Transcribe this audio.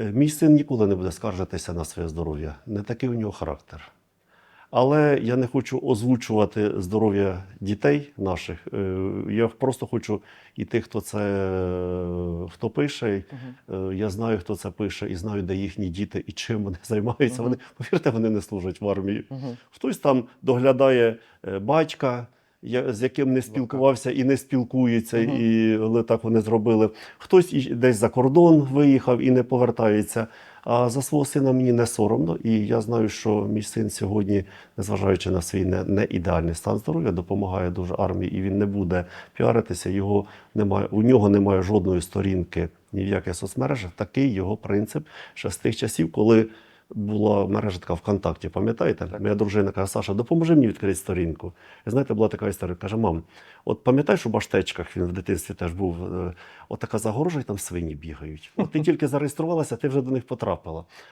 Е, Мій син ніколи не буде скаржитися на своє здоров'я. Не такий у нього характер. Але я не хочу озвучувати здоров'я дітей наших. Е, Я просто хочу і тих, хто це хто пише. Е, Я знаю, хто це пише, і знаю, де їхні діти і чим вони займаються. Вони, повірте, вони не служать в армії. Хтось там доглядає батька, я- з яким не спілкувався і не спілкується, і але так вони зробили. Хтось і десь за кордон виїхав і не повертається. А за свого сина мені не соромно, і я знаю, що мій син сьогодні, незважаючи на свій не, не ідеальний стан здоров'я, допомагає дуже армії, і він не буде піаритися. Його немає, у нього немає жодної сторінки ні в яких соцмережах. Такий його принцип ще з тих часів, коли була мережа така ВКонтакті, пам'ятаєте? Моя дружина каже, Саша, допоможи мені відкрити сторінку. І знаєте, була така історія. Каже, мам, от пам'ятаєш, у баштечках він в дитинстві теж був, е, от така загорожа, і там свині бігають. От ти тільки зареєструвалася, ти вже до них потрапила.